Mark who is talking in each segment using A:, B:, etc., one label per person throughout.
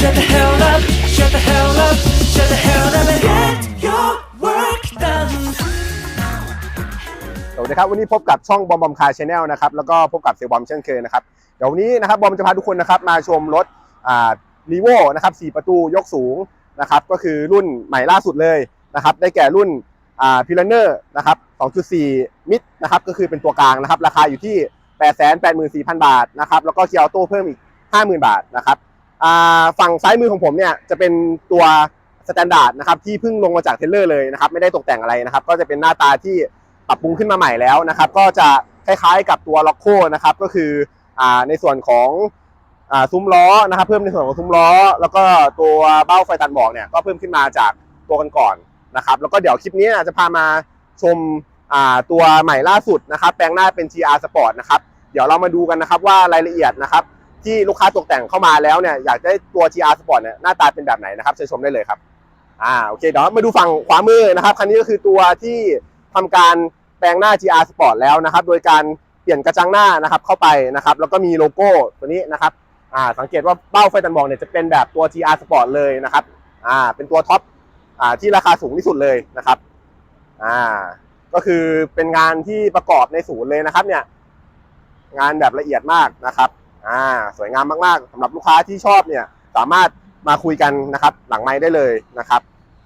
A: Shut the hell up, shut the hell up, shut the hell up and get your work done.
B: สวัสดีครับ วันนี้พบกับช่องบอมบอมคาร์ชแนลนะครับ แล้วก็พบกับเซลบอมเช่นเคยนะครับ เดี๋ยววันนี้นะครับบอมจะพาทุกคนนะครับมาชมรถอ่าลีโวนะครับ4ประตูยกสูงนะครับ ก็คือรุ่นใหม่ล่าสุดเลยนะครับ ได้แก่รุ่นอ่าพิลเนอร์นะครับ 2.4 มิดนะครับ ก็คือเป็นตัวกลางนะครับ ราคาอยู่ที่ 884,000 บาทนะครับ แล้วก็เคียร์โต้เพิ่มอีก 50,000 บาทนะครับ ฝั่งซ้ายมือของผมเนี่ยจะเป็นตัวสแตนดาร์ดนะครับที่เพิ่งลงมาจากเทเลอร์เลยนะครับไม่ได้ตกแต่งอะไรนะครับ ก็จะเป็นหน้าตาที่ปรับปรุงขึ้นมาใหม่แล้วนะครับ ก็จะคล้ายๆกับตัวล็อกโคนะครับก็คืออในส่วนของอซุ้มล้อนะครับ เพิ่มในส่วนของซุ้มล้อ แล้วก็ตัวเบ้าไฟตัดหมอกเนี่ยก็เพิ่มขึ้นมาจากตัวกันก่อนนะครับ แล้วก็เดี๋ยวคลิปนี้จะพามาชมตัวใหม่ล่าสุดนะครับ แปลงหน้าเป็น GR Sport นะครับเดี๋ยวเรามาดูกันนะครับว่ารายละเอียดนะครับ ที่ลูกค้าตกแต่งเข้ามาแล้วเนี่ยอยากได้ตัว GR Sport เนี่ยหน้าตาเป็นแบบไหนนะครับเชิญชมได้เลยครับอ่าโอเคเดี๋ยวมาดูฝั่งขวามือนะครับคันนี้ก็คือตัวที่ทำการแปลงหน้า GR Sport แล้วนะครับ โดยการเปลี่ยนกระจังหน้านะครับเข้าไปนะครับ แล้วก็มีโลโก้ตัวนี้นะครับอ่าสังเกตว่าเบ้าไฟตันมองเนี่ยจะเป็นแบบตัว GR Sport เลยนะครับอ่าเป็นตัวท็อปอ่าที่ราคาสูงที่สุดเลยนะครับอ่าก็คือเป็นงานที่ประกอบในศูนย์เลยนะครับเนี่ยงานแบบละเอียดมากนะครับ อ่าสวยงามมากๆสำหรับลูกค้าที่ชอบเนี่ยสามารถมาคุยกันนะครับหลังไม้ได้เลยนะครับ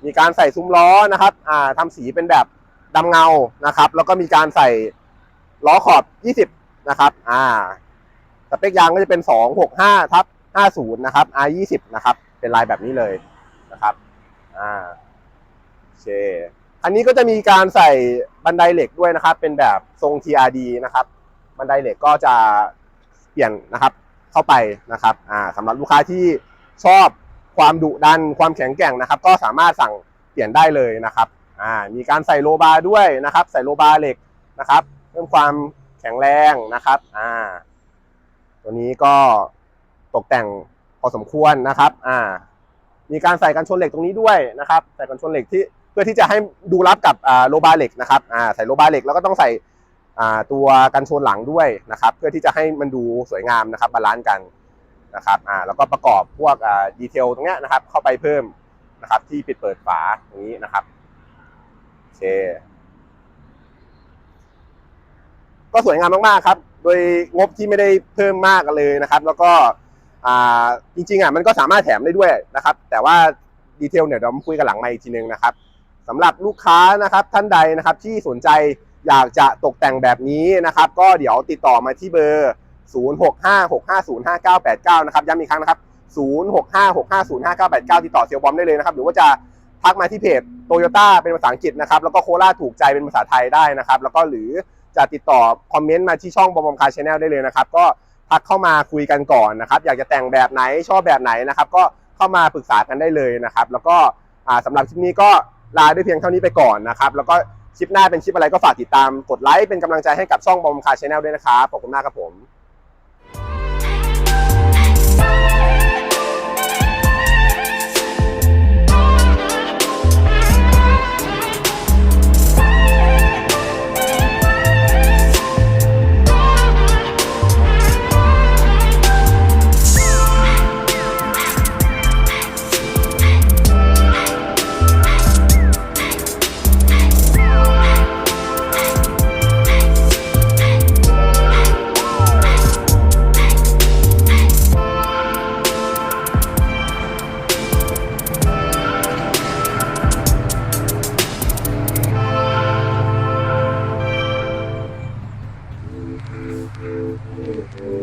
B: มีการใส่ซุ้มล้อนะครับอ่าทำสีเป็นแบบดำเงานะครับ แล้วก็มีการใส่ล้อขอบ 20 นะครับอ่าสเปคยางก็จะเป็น 265ทับ50 นะครับ R20 นะครับ เป็นลายแบบนี้เลยนะครับอ่าโอเคอันนี้ก็จะมีการใส่บันไดเหล็กด้วยนะครับ เป็นแบบทรง TRD นะครับ บันไดเหล็กก็จะ เปลี่ยนนะครับเข้าไปนะครับอ่าสำหรับลูกค้าที่ชอบความดุดันความแข็งแกร่งนะครับ ก็สามารถสั่งเปลี่ยนได้เลยนะครับอ่ามีการใส่โลบาร์ด้วยนะครับ ใส่โลบาร์เหล็กนะครับเพิ่มความแข็งแรงนะครับอ่าตัวนี้ก็ตกแต่งพอสมควรนะครับ อ่า มีการใส่กันชนเหล็กตรงนี้ด้วยนะครับ ใส่กันชนเหล็กที่เพื่อที่จะให้ดูรับกับอ่าโลบาร์เหล็กนะครับ อ่า ใส่โลบาร์เหล็กแล้วก็ต้องใส่ ตัวกันชนหลังด้วยนะครับ เพื่อที่จะให้มันดูสวยงามนะครับบาลานซ์กันนะครับอ่าแล้วก็ประกอบพวกอ่าดีเทลตรงเนี้ยนะครับ เข้าไปเพิ่มนะครับ ที่ปิดเปิดฝาตรงนี้นะครับโอเคก็สวยงามมากๆครับ โดยงบที่ไม่ได้เพิ่มมากเลยนะครับ แล้วก็อ่าจริงๆอะมันก็สามารถแถมได้ด้วยนะครับ แต่ว่าดีเทลเนี่ยเดี๋ยวมาคุยกันหลังไมค์อีกทีนึงนะครับสำหรับลูกค้านะครับท่านใดนะครับที่สนใจ อยากจะตกแต่งแบบนี้นะครับ ก็เดี๋ยวติดต่อมาที่เบอร์ 0656505989 นะครับย้ำอีกครั้งนะครับ 0656505989 ติดต่อเซลบอมได้เลยนะครับ หรือว่าจะทักมาที่เพจโตโยต้าเป็นภาษาอังกฤษนะครับ แล้วก็โคราถูกใจเป็นภาษาไทยได้นะครับ แล้วก็หรือจะติดต่อคอมเมนต์มาที่ช่องบอมบอมคาร์ชแนลได้เลยนะครับ ก็ทักเข้ามาคุยกันก่อนนะครับ อยากจะแต่งแบบไหนชอบแบบไหนนะครับ ก็เข้ามาปรึกษากันได้เลยนะครับ แล้วก็อ่าสำหรับคลิปนี้ก็ลาด้วยเพียงเท่านี้ไปก่อนนะครับ แล้วก็ คลิปหน้าเป็นคลิปอะไรก็ฝากติดตามกดไลค์เป็นกำลังใจให้กับช่องบอมคาร์ชแนลด้วยนะครับขอบคุณมากครับผม you.